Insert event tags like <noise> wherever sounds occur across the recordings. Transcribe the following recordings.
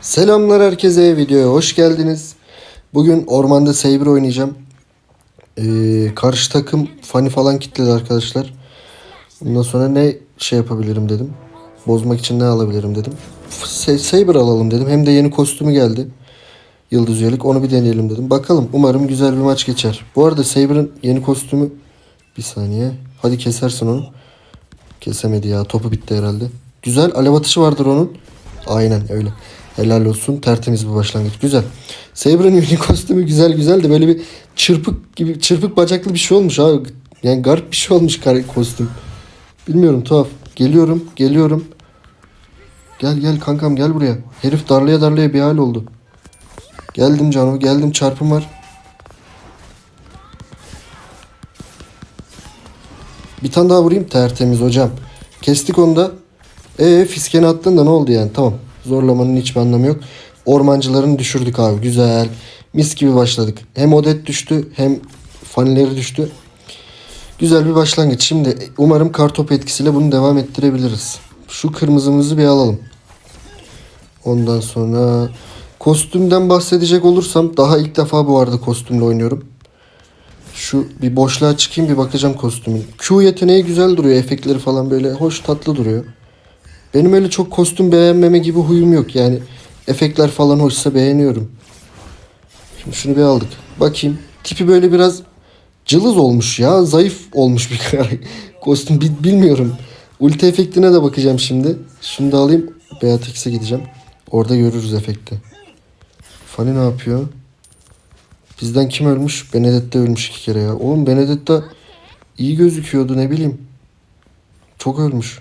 Selamlar herkese videoya hoş geldiniz. Bugün ormanda Saber oynayacağım. Ee, karşı takım fani falan kitledi arkadaşlar. Ondan sonra ne şey yapabilirim dedim. Bozmak için ne alabilirim dedim. Saber alalım dedim. Hem de yeni kostümü geldi. Yıldız üyelik onu bir deneyelim dedim. Bakalım umarım güzel bir maç geçer. Bu arada Saber'ın yeni kostümü bir saniye. Hadi kesersin onu. Kesemedi ya. Topu bitti herhalde. Güzel. Alev atışı vardır onun. Aynen öyle. Helal olsun. Tertemiz bir başlangıç. Güzel. Saber'ın yeni kostümü güzel güzel de böyle bir çırpık gibi çırpık bacaklı bir şey olmuş abi. Yani garip bir şey olmuş kar- kostüm. Bilmiyorum tuhaf. Geliyorum. Geliyorum. Gel gel kankam gel buraya. Herif darlaya darlaya bir hal oldu. Geldim Cano. Geldim çarpım var. Bir tane daha vurayım. Tertemiz hocam. Kestik onu da. Ee fiskeni attın da ne oldu yani? Tamam. Zorlamanın hiçbir anlamı yok. Ormancılarını düşürdük abi. Güzel. Mis gibi başladık. Hem odet düştü hem fanileri düştü. Güzel bir başlangıç. Şimdi umarım kartop etkisiyle bunu devam ettirebiliriz. Şu kırmızımızı bir alalım. Ondan sonra kostümden bahsedecek olursam daha ilk defa bu arada kostümle oynuyorum. Şu bir boşluğa çıkayım bir bakacağım kostümün. Q yeteneği güzel duruyor. Efektleri falan böyle hoş tatlı duruyor. Benim öyle çok kostüm beğenmeme gibi huyum yok. Yani efektler falan hoşsa beğeniyorum. Şimdi şunu bir aldık. Bakayım. Tipi böyle biraz cılız olmuş ya. Zayıf olmuş bir <laughs> kostüm. Bi- bilmiyorum. Ulti efektine de bakacağım şimdi. Şunu da alayım. Beatrix'e gideceğim. Orada görürüz efekti. Fanny ne yapıyor? Bizden kim ölmüş? Benedetta ölmüş iki kere ya. Oğlum Benedetta iyi gözüküyordu ne bileyim. Çok ölmüş.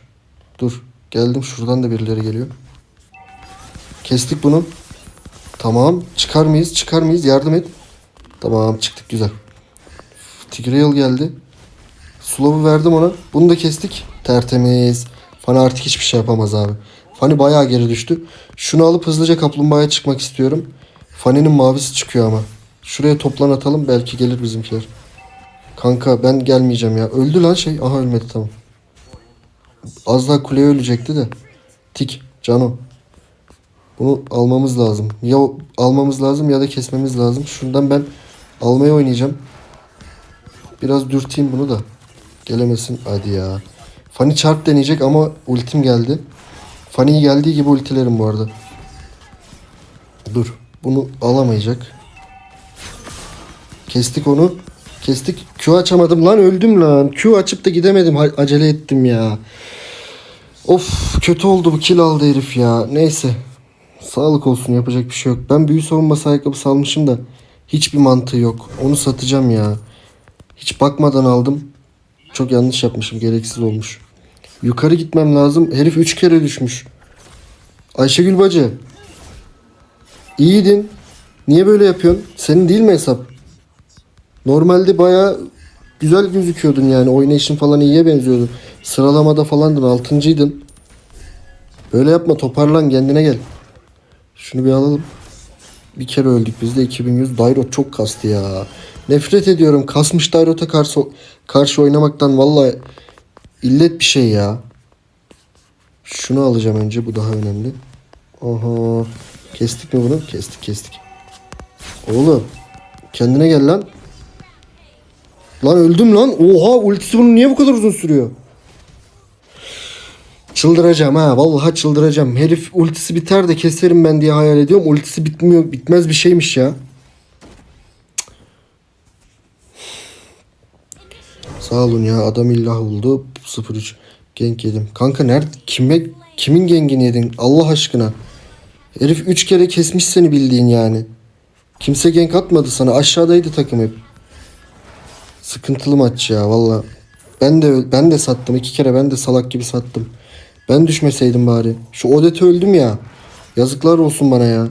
Dur. Geldim şuradan da birileri geliyor. Kestik bunu. Tamam. Çıkar mıyız? Çıkar mıyız? Yardım et. Tamam çıktık güzel. Tigreal geldi. Slow'u verdim ona. Bunu da kestik. Tertemiz. Fani artık hiçbir şey yapamaz abi. Fani bayağı geri düştü. Şunu alıp hızlıca kaplumbağaya çıkmak istiyorum. Fani'nin mavisi çıkıyor ama. Şuraya toplan atalım belki gelir bizimkiler. Kanka ben gelmeyeceğim ya. Öldü lan şey. Aha ölmedi tamam. Az daha kuleye ölecekti de. Tik. Cano. Bunu almamız lazım. Ya almamız lazım ya da kesmemiz lazım. Şundan ben almaya oynayacağım. Biraz dürteyim bunu da. Gelemesin. Hadi ya. Fanny çarp deneyecek ama ultim geldi. Fanny geldiği gibi ultilerim bu arada. Dur. Bunu alamayacak. Kestik onu. Kestik. Q açamadım lan öldüm lan. Q açıp da gidemedim. Ha- Acele ettim ya. Of kötü oldu bu kill aldı herif ya. Neyse. Sağlık olsun yapacak bir şey yok. Ben büyü savunması ayakkabısı almışım da hiçbir mantığı yok. Onu satacağım ya. Hiç bakmadan aldım. Çok yanlış yapmışım. Gereksiz olmuş. Yukarı gitmem lazım. Herif 3 kere düşmüş. Ayşegül bacı. İyiydin. Niye böyle yapıyorsun? Senin değil mi hesap? Normalde baya güzel gözüküyordun yani. Oynayışın falan iyiye benziyordu. Sıralamada falandın. Altıncıydın. Böyle yapma toparlan kendine gel. Şunu bir alalım. Bir kere öldük biz de 2100. Dairot çok kastı ya. Nefret ediyorum. Kasmış Dairot'a karşı, karşı oynamaktan vallahi illet bir şey ya. Şunu alacağım önce. Bu daha önemli. Aha. Kestik mi bunu? Kestik kestik. Oğlum. Kendine gel lan. Lan öldüm lan. Oha ultisi bunun niye bu kadar uzun sürüyor? Çıldıracağım ha. Vallahi çıldıracağım. Herif ultisi biter de keserim ben diye hayal ediyorum. Ultisi bitmiyor. Bitmez bir şeymiş ya. Sağ olun ya. Adam illah buldu. 03. Genk yedim. Kanka nerede? Kime, kimin gengini yedin? Allah aşkına. Herif 3 kere kesmiş seni bildiğin yani. Kimse genk atmadı sana. Aşağıdaydı takım hep. Sıkıntılı maç ya valla. Ben de ben de sattım. iki kere ben de salak gibi sattım. Ben düşmeseydim bari. Şu Odet'e öldüm ya. Yazıklar olsun bana ya.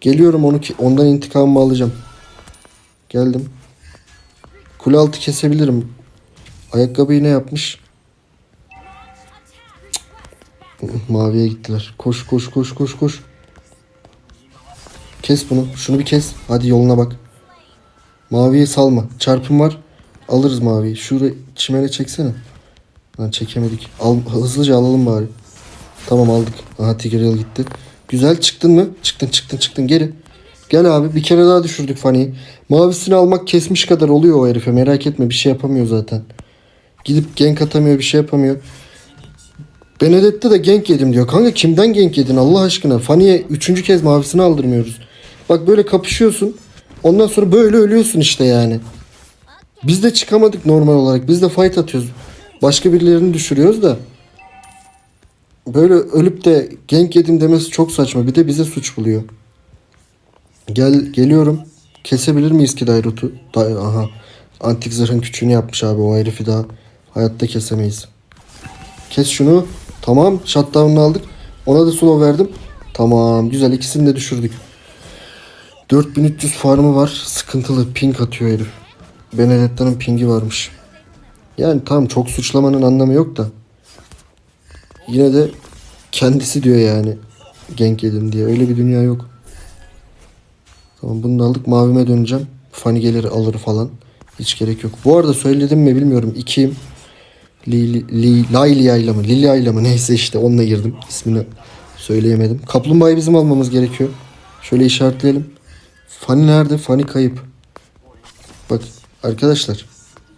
Geliyorum onu ki ondan intikamımı alacağım. Geldim. Kule altı kesebilirim. Ayakkabıyı ne yapmış? Maviye gittiler. Koş koş koş koş koş. Kes bunu. Şunu bir kes. Hadi yoluna bak. Maviyi salma. Çarpım var. Alırız maviyi. Şuraya çimene çeksene. Lan çekemedik. Al, hızlıca alalım bari. Tamam aldık. Aha Tigreal gitti. Güzel çıktın mı? Çıktın çıktın çıktın geri. Gel abi bir kere daha düşürdük Fanny'yi. Mavisini almak kesmiş kadar oluyor o herife merak etme bir şey yapamıyor zaten. Gidip gank atamıyor bir şey yapamıyor. Benedetta da gank yedim diyor. Kanka kimden gank yedin Allah aşkına? Fanny'e üçüncü kez mavisini aldırmıyoruz. Bak böyle kapışıyorsun. Ondan sonra böyle ölüyorsun işte yani. Biz de çıkamadık normal olarak. Biz de fight atıyoruz. Başka birilerini düşürüyoruz da. Böyle ölüp de gank yedim demesi çok saçma. Bir de bize suç buluyor. Gel geliyorum. Kesebilir miyiz ki Dairut'u? Day Aha. Antik zırhın küçüğünü yapmış abi. O herifi daha hayatta kesemeyiz. Kes şunu. Tamam. Shutdown'unu aldık. Ona da slow verdim. Tamam. Güzel. ikisini de düşürdük. 4300 farmı var. Sıkıntılı. Ping atıyor herif. Benedetta'nın pingi varmış. Yani tamam çok suçlamanın anlamı yok da. Yine de kendisi diyor yani. Genk yedim diye. Öyle bir dünya yok. Tamam bunu da aldık. Mavime döneceğim. Fani gelir alır falan. Hiç gerek yok. Bu arada söyledim mi bilmiyorum. İkiyim. Li, li, Laylia ile mi? Lilia ile mi? Neyse işte onunla girdim. İsmini söyleyemedim. Kaplumbağayı bizim almamız gerekiyor. Şöyle işaretleyelim. Fani nerede? Fani kayıp. Bak arkadaşlar.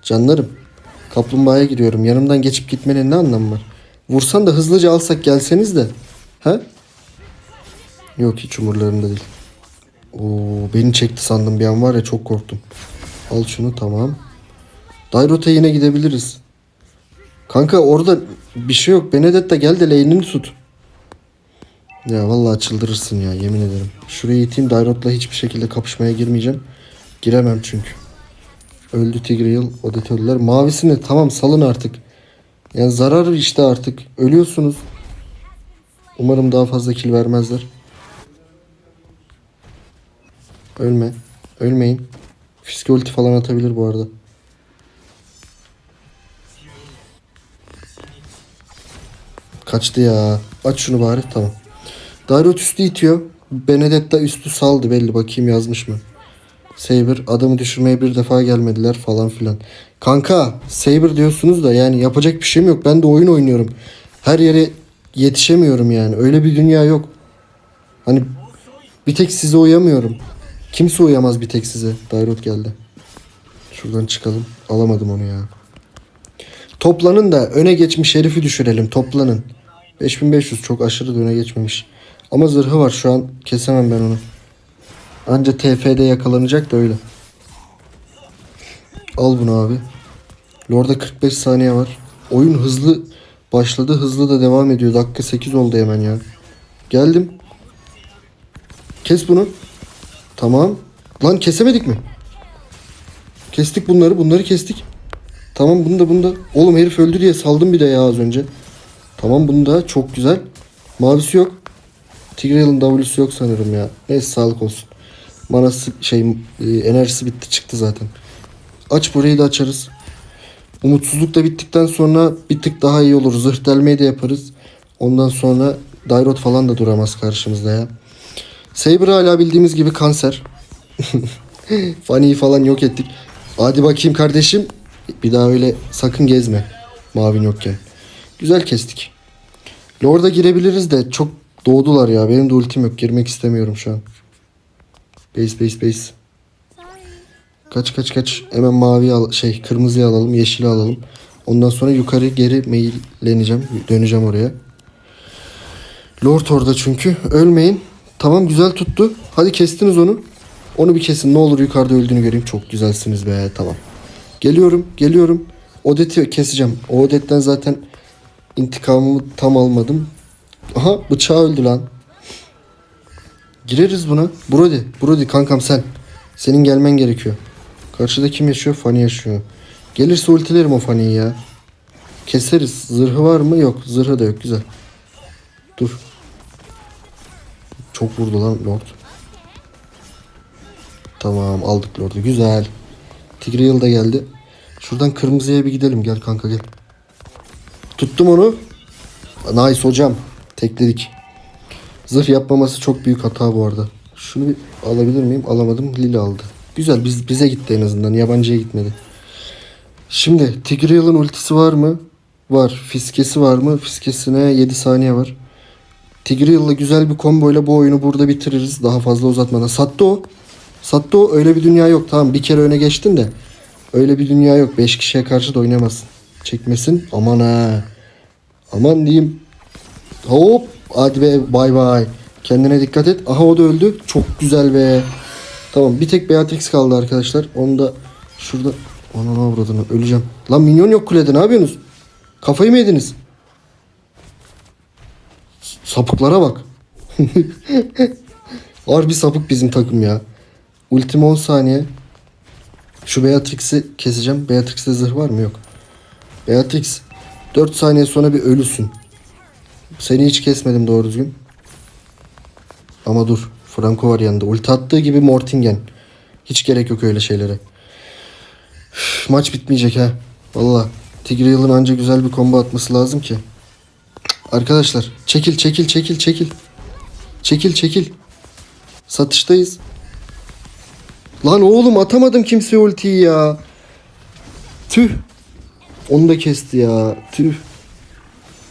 Canlarım. Kaplumbağaya giriyorum. Yanımdan geçip gitmenin ne anlamı var? Vursan da hızlıca alsak gelseniz de. He? Yok hiç umurlarında değil. Oo, beni çekti sandım bir an var ya çok korktum. Al şunu tamam. Dairot'a yine gidebiliriz. Kanka orada bir şey yok. Benedetta gel de lane'ini tut. Ya vallahi çıldırırsın ya yemin ederim. Şuraya iteyim Dairot'la hiçbir şekilde kapışmaya girmeyeceğim. Giremem çünkü. Öldü Tigreal, Odetöller. Mavisini tamam salın artık. Yani zarar işte artık. Ölüyorsunuz. Umarım daha fazla kill vermezler. Ölme. Ölmeyin. Fiske ulti falan atabilir bu arada. Kaçtı ya. Aç şunu bari. Tamam. Dairot üstü itiyor. Benedetta üstü saldı belli. Bakayım yazmış mı? Saber adamı düşürmeye bir defa gelmediler falan filan. Kanka Saber diyorsunuz da yani yapacak bir şeyim yok. Ben de oyun oynuyorum. Her yere yetişemiyorum yani. Öyle bir dünya yok. Hani bir tek size uyamıyorum. Kimse uyamaz bir tek size. Dairot geldi. Şuradan çıkalım. Alamadım onu ya. Toplanın da öne geçmiş herifi düşürelim. Toplanın. 5500 çok aşırı da öne geçmemiş. Ama zırhı var şu an. Kesemem ben onu. Anca TF'de yakalanacak da öyle. Al bunu abi. Lord'a 45 saniye var. Oyun hızlı başladı. Hızlı da devam ediyor. Dakika 8 oldu hemen ya. Geldim. Kes bunu. Tamam. Lan kesemedik mi? Kestik bunları. Bunları kestik. Tamam bunu da bunu da. Oğlum herif öldü diye saldım bir de ya az önce. Tamam bunu da çok güzel. Mavisi yok. Tigreal'ın W'su yok sanırım ya. Neyse sağlık olsun. Manası şey e, enerjisi bitti çıktı zaten. Aç burayı da açarız. Umutsuzluk da bittikten sonra bir tık daha iyi olur. Zırh delmeyi de yaparız. Ondan sonra Dairot falan da duramaz karşımızda ya. Saber hala bildiğimiz gibi kanser. <laughs> Fanny'yi falan yok ettik. Hadi bakayım kardeşim. Bir daha öyle sakın gezme. Mavin yokken. Güzel kestik. Lord'a girebiliriz de çok doğdular ya. Benim de ultim yok. Girmek istemiyorum şu an. Base base base. Kaç kaç kaç. Hemen mavi al şey kırmızıyı alalım, yeşili alalım. Ondan sonra yukarı geri mailleneceğim. Döneceğim oraya. Lord orada çünkü. Ölmeyin. Tamam güzel tuttu. Hadi kestiniz onu. Onu bir kesin. Ne olur yukarıda öldüğünü göreyim. Çok güzelsiniz be. Tamam. Geliyorum. Geliyorum. Odet'i keseceğim. O Odet'ten zaten intikamımı tam almadım. Aha bıçağı öldü lan. Gireriz buna. Brody. Brody kankam sen. Senin gelmen gerekiyor. Karşıda kim yaşıyor? Fanny yaşıyor. Gelirse ultilerim o Fanny'yi ya. Keseriz. Zırhı var mı? Yok. Zırhı da yok. Güzel. Dur. Çok vurdu lan Lord. Tamam aldık Lord'u. Güzel. Tigreal da geldi. Şuradan kırmızıya bir gidelim. Gel kanka gel. Tuttum onu. Nice hocam. Tekledik. Zırh yapmaması çok büyük hata bu arada. Şunu bir alabilir miyim? Alamadım. Lila aldı. Güzel biz, bize gitti en azından. Yabancıya gitmedi. Şimdi Tigreal'ın ultisi var mı? Var. Fiskesi var mı? Fiskesine 7 saniye var. Tigreal'la güzel bir komboyla bu oyunu burada bitiririz. Daha fazla uzatmadan. Sattı o. Sattı o. Öyle bir dünya yok. Tamam bir kere öne geçtin de. Öyle bir dünya yok. 5 kişiye karşı da oynayamazsın. Çekmesin. Aman ha. Aman diyeyim. Hop. Hadi be bay bay. Kendine dikkat et. Aha o da öldü. Çok güzel be. Tamam bir tek Beatrix kaldı arkadaşlar. Onu da şurada. Ananı avradını öleceğim. Lan minyon yok kulede ne yapıyorsunuz? Kafayı mı yediniz? Sapıklara bak. <laughs> Harbi sapık bizim takım ya. Ultim 10 saniye. Şu Beatrix'i keseceğim. Beatrix'te zırh var mı? Yok. Beatrix 4 saniye sonra bir ölüsün. Seni hiç kesmedim doğru düzgün. Ama dur. Franco var yanında. Ulti attığı gibi Mortingen. Hiç gerek yok öyle şeylere. Üf, maç bitmeyecek ha. Valla. Tigreal'ın anca güzel bir combo atması lazım ki. Arkadaşlar çekil çekil çekil çekil. Çekil çekil. Satıştayız. Lan oğlum atamadım kimseye ultiyi ya. Tüh. Onu da kesti ya. Tüh.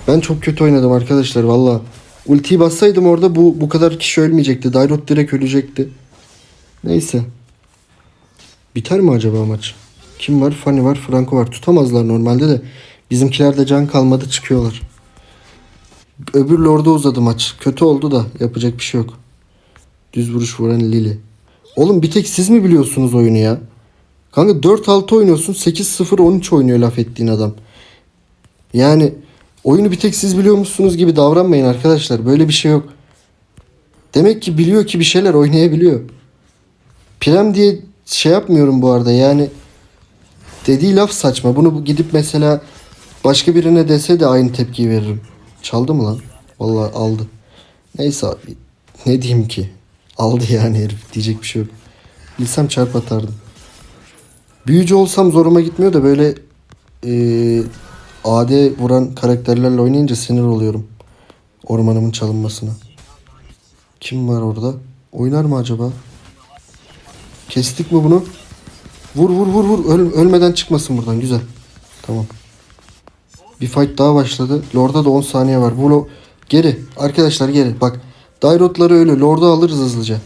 Ben çok kötü oynadım arkadaşlar valla. Ultiyi bassaydım orada bu bu kadar kişi ölmeyecekti. Dairot direkt ölecekti. Neyse. Biter mi acaba maç? Kim var? Fanny var, Franco var. Tutamazlar normalde de. Bizimkiler de can kalmadı çıkıyorlar. Öbür Lord'a uzadı maç. Kötü oldu da yapacak bir şey yok. Düz vuruş vuran Lili. Oğlum bir tek siz mi biliyorsunuz oyunu ya? Kanka 4-6 oynuyorsun 8-0-13 oynuyor laf ettiğin adam. Yani oyunu bir tek siz biliyormuşsunuz gibi davranmayın arkadaşlar. Böyle bir şey yok. Demek ki biliyor ki bir şeyler oynayabiliyor. Prem diye şey yapmıyorum bu arada yani dediği laf saçma. Bunu gidip mesela başka birine dese de aynı tepkiyi veririm. Çaldı mı lan? Vallahi aldı. Neyse abi. Ne diyeyim ki? Aldı yani herif. Diyecek bir şey yok. Bilsem çarp atardım. Büyücü olsam zoruma gitmiyor da böyle eee AD vuran karakterlerle oynayınca sinir oluyorum. Ormanımın çalınmasına. Kim var orada? Oynar mı acaba? Kestik mi bunu? Vur vur vur vur. Öl- ölmeden çıkmasın buradan. Güzel. Tamam. Bir fight daha başladı. Lord'a da 10 saniye var. Bu lo- geri. Arkadaşlar geri. Bak. Dairotları ölü. Lord'u alırız hızlıca.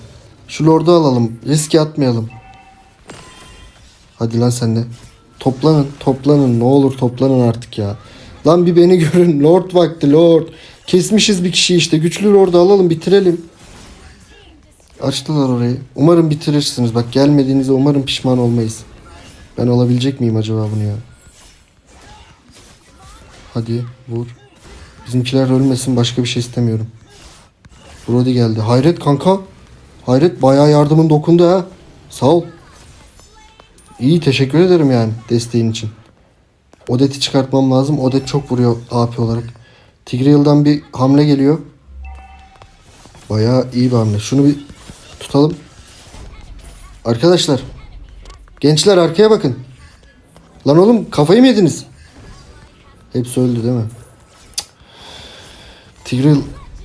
Şu Lord'u alalım. Riske atmayalım. Hadi lan sen de. Toplanın. Toplanın. Ne olur toplanın artık ya. Lan bir beni <laughs> görün. Lord vakti Lord. Kesmişiz bir kişi işte. Güçlü Lord'u alalım bitirelim. Açtılar orayı. Umarım bitirirsiniz. Bak gelmediğinizde umarım pişman olmayız. Ben alabilecek miyim acaba bunu ya? Hadi vur. Bizimkiler ölmesin başka bir şey istemiyorum. Brody geldi. Hayret kanka. Hayret bayağı yardımın dokundu ha. Sağ ol. İyi teşekkür ederim yani desteğin için. Odet'i çıkartmam lazım. Odet çok vuruyor AP olarak. Tigreal'dan bir hamle geliyor. Bayağı iyi bir hamle. Şunu bir tutalım. Arkadaşlar. Gençler arkaya bakın. Lan oğlum kafayı mı yediniz? Hepsi öldü değil mi? Tigreal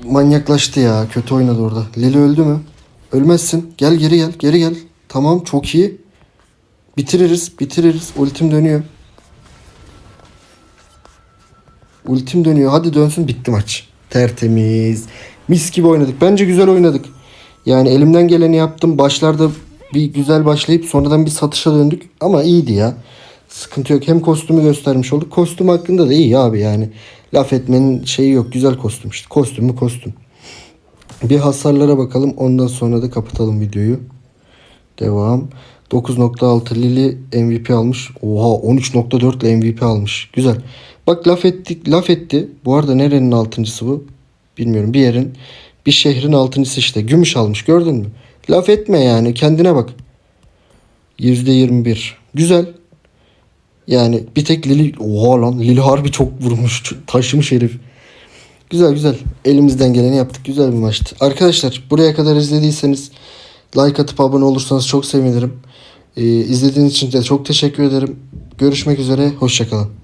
manyaklaştı ya. Kötü oynadı orada. Lili öldü mü? Ölmezsin. Gel geri gel. Geri gel. Tamam çok iyi. Bitiririz. Bitiririz. Ultim dönüyor. Ultim dönüyor. Hadi dönsün. Bitti maç. Tertemiz. Mis gibi oynadık. Bence güzel oynadık. Yani elimden geleni yaptım. Başlarda bir güzel başlayıp sonradan bir satışa döndük. Ama iyiydi ya. Sıkıntı yok. Hem kostümü göstermiş olduk. Kostüm hakkında da iyi abi yani. Laf etmenin şeyi yok. Güzel kostüm işte. Kostüm mü kostüm. Bir hasarlara bakalım. Ondan sonra da kapatalım videoyu. Devam. 9.6 Lili MVP almış. Oha 13.4 ile MVP almış. Güzel. Bak laf ettik, laf etti. Bu arada nerenin altıncısı bu? Bilmiyorum. Bir yerin, bir şehrin altıncısı işte. Gümüş almış. Gördün mü? Laf etme yani. Kendine bak. %21. Güzel. Yani bir tek Lili... Oha lan. Lili harbi çok vurmuş. Taşımış herif. Güzel güzel. Elimizden geleni yaptık. Güzel bir maçtı. Arkadaşlar buraya kadar izlediyseniz like atıp abone olursanız çok sevinirim. Ee, izlediğiniz için de çok teşekkür ederim. Görüşmek üzere. Hoşçakalın.